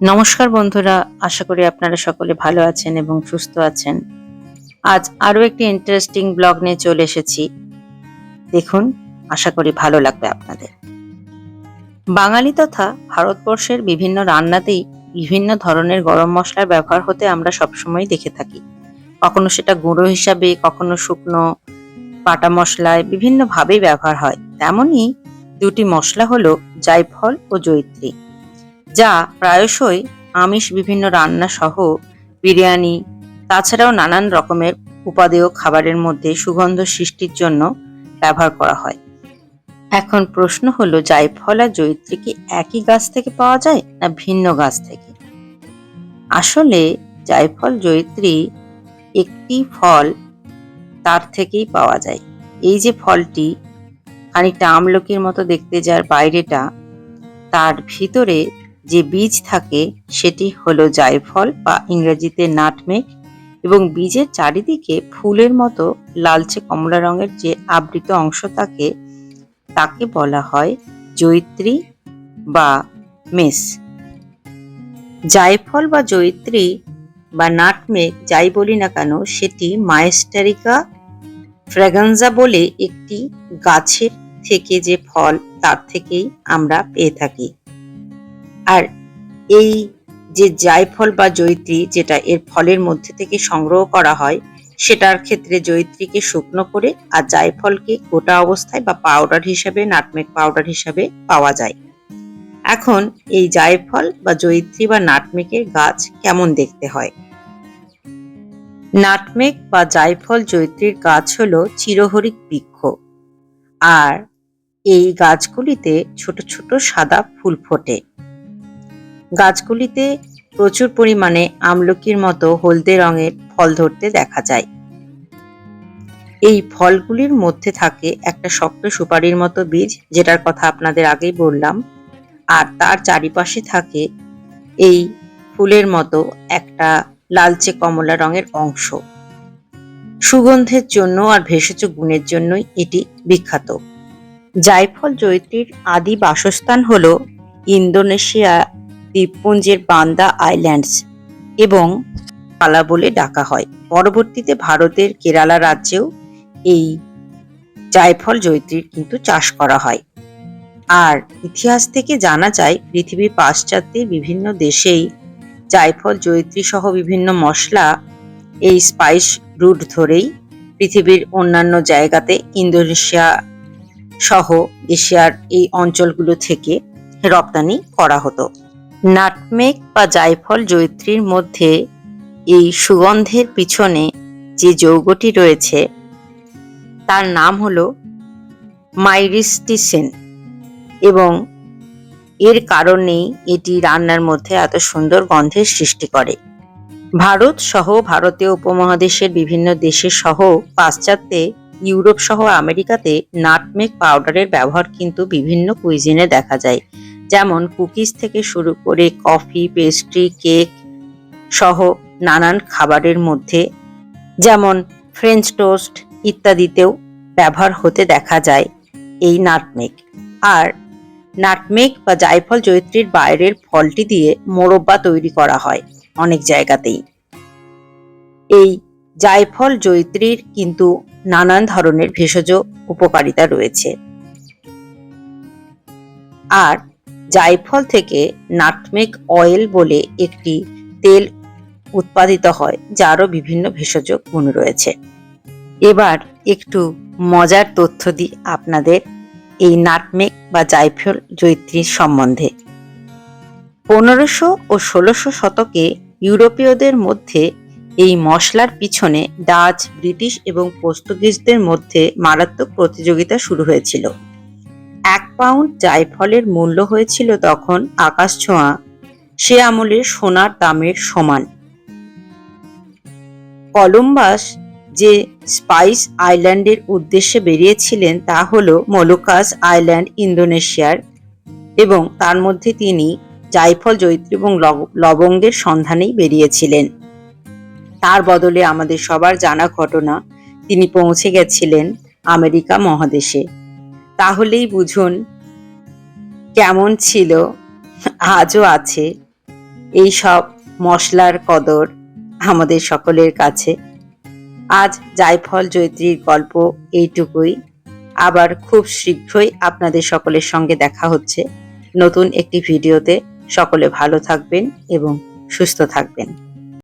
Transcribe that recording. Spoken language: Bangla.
নমস্কার বন্ধুরা, আশা করি আপনারা সকলে ভালো আছেন এবং সুস্থ আছেন। আজ আরও একটি ইন্টারেস্টিং ব্লগ নিয়ে চলে এসেছি। দেখুন, আশা করি ভালো লাগবে আপনাদের। বাঙালি তথা ভারতবর্ষের বিভিন্ন রান্নাতেই বিভিন্ন ধরনের গরম মশলার ব্যবহার হতে আমরা সবসময় দেখে থাকি। কখনো সেটা গুঁড়ো হিসাবে, কখনো শুকনো বাটা মশলায় বিভিন্নভাবেই ব্যবহার হয়। তেমনই দুটি মশলা হলো জায়ফল ও জয়িত্রী। যা প্রায়শই আমিষ বিভিন্ন রান্না সহ বিরিয়ানি, তাছাড়াও নানান রকমের উপাদেয় খাবারের মধ্যে সুগন্ধ সৃষ্টির জন্য ব্যবহার করা হয়। এখন প্রশ্ন হলো, জায়ফল আর জয়িত্রী কি একই গাছ থেকে পাওয়া যায় না ভিন্ন গাছ থেকে? আসলে জায়ফল, জয়িত্রী একটি ফল তার থেকেই পাওয়া যায়। এই যে ফলটি খানিকটা আমলকির মতো দেখতে যার বাইরেটা, তার ভিতরে যে বীজ থাকে সেটি হলো জায়ফল বা ইংরেজিতে নাটমেগ এবং বীজের চারিদিকে ফুলের মতো লালচে কমলা রঙের যে আবৃত অংশ থাকে, তাকে বলা হয় জয়িত্রী বা মেস জায়ফল বা জয়িত্রী বা নাটমেগ যাই বলি না কেন, সেটি মায়েস্টারিকা ফ্র্যাগানজা বলে একটি গাছের থেকে যে ফল তার থেকেই আমরা পেয়ে থাকি। আর এই যে জায়ফল বা জয়িত্রী যেটা এর ফলের মধ্যে থেকে সংগ্রহ করা হয়, সেটার ক্ষেত্রে জয়িত্রীকে শুকনো করে আর জায়ফলকে গোটা অবস্থায় বা পাউডার হিসাবে নাটমেক পাউডার হিসাবে পাওয়া যায়। এখন এই জায়ফল বা জয়িত্রী বা নাটমেগের গাছ কেমন দেখতে হয়? নাটমেগ বা জায়ফল জয়িত্রীর গাছ হল চিরহরিক বৃক্ষ আর এই গাছগুলিতে ছোট ছোট সাদা ফুল ফোটে। গাছগুলিতে প্রচুর পরিমাণে আমলকির মতো হলদে রঙের ফল ধরতে দেখা যায়। এই ফলগুলির মধ্যে থাকে একটা শক্ত সুপারির মতো বীজ, যেটার কথা আপনাদের আগেই বললাম। আর তার চারিপাশে থাকে এই ফুলের মতো একটা লালচে কমলা রঙের অংশ। সুগন্ধের জন্য আর ভেষজ গুণের জন্যই এটি বিখ্যাত। জায়ফল জয়িত্রীর আদি বাসস্থান হল ইন্দোনেশিয়া দ্বীপপুঞ্জের বান্দা আইল্যান্ডস এবং পালা বলে ডাকা হয়। পরবর্তীতে ভারতের কেরালা রাজ্যেও এই জায়ফল জয়িত্রীর কিন্তু চাষ করা হয়। আর ইতিহাস থেকে জানা যায়, পৃথিবীর পাশ্চাত্যের বিভিন্ন দেশেই জায়ফল জয়িত্রী সহ বিভিন্ন মশলা এই স্পাইস রুট ধরেই পৃথিবীর অন্যান্য জায়গাতে ইন্দোনেশিয়া সহ এশিয়ার এই অঞ্চলগুলো থেকে রপ্তানি করা হতো। নাটমেগ বা জায়ফল জয়িত্রীর মধ্যে এই সুগন্ধের পিছনে যে যৌগটি রয়েছে, তার নাম হল মাইরিস্টিসেন এবং এর কারণেই এটি রান্নার মধ্যে এত সুন্দর গন্ধের সৃষ্টি করে। ভারত সহ ভারতীয় উপমহাদেশের বিভিন্ন দেশে সহ পাশ্চাত্যে, ইউরোপ সহ আমেরিকাতে নাটমেক পাউডারের ব্যবহার কিন্তু বিভিন্ন কুইজিনে দেখা যায়। যেমন কুকিজ থেকে শুরু করে কফি, পেস্ট্রি, কেক সহ নানান খাবারের মধ্যে, যেমন ফ্রেঞ্চ টোস্ট ইত্যাদিতেও ব্যবহার হতে দেখা যায় এই নাটমেক আর নাটমেক বা জায়ফল জয়িত্রীর বাইরের ফলটি দিয়ে মোরব্বা তৈরি করা হয় অনেক জায়গাতেই। এই জায়ফল জয়িত্রীর কিন্তু নানান ধরনের ভেষজ উপকারিতা রয়েছে। আর জায়ফল থেকে নাটমেক অয়েল বলে একটি তেল উৎপাদিত হয়, যারও বিভিন্ন ভেষজ গুণ রয়েছে। এবার একটু মজার তথ্য দিই আপনাদের এই নাটমেগ বা জায়ফল জৈত্রীর সম্বন্ধে। পনেরোশো ও ষোলোশো শতকে ইউরোপীয়দের মধ্যে এই মশলার পিছনে ডাচ, ব্রিটিশ এবং পর্তুগিজদের মধ্যে মারাত্মক প্রতিযোগিতা শুরু হয়েছিল। এক পাউন্ড জায়ফলের মূল্য হয়েছিল তখন আকাশ ছোঁয়া। সে আমলের সোনার দামের সমান। কলম্বাস যে স্পাইস আইল্যান্ডের উদ্দেশ্যে বেরিয়েছিলেন তা হল মলুকাস আইল্যান্ড, ইন্দোনেশিয়ার এবং তার মধ্যে তিনি জায়ফল জৈত্রী এবং লবঙ্গের সন্ধানেই বেরিয়েছিলেন। তার বদলে আমাদের সবার জানা ঘটনা, তিনি পৌঁছে গেছিলেন আমেরিকা মহাদেশে। তাহলেই বুঝুন কেমন ছিল। আজও আছে এই সব মশলার কদর আমাদের সকলের কাছে। আজ জায়ফল জয়ত্রীর গল্প এইটুকুই। আবার খুব শীঘ্রই আপনাদের সকলের সঙ্গে দেখা হচ্ছে। নতুন একটি ভিডিওতে সকলে ভালো থাকবেন এবং সুস্থ থাকবেন।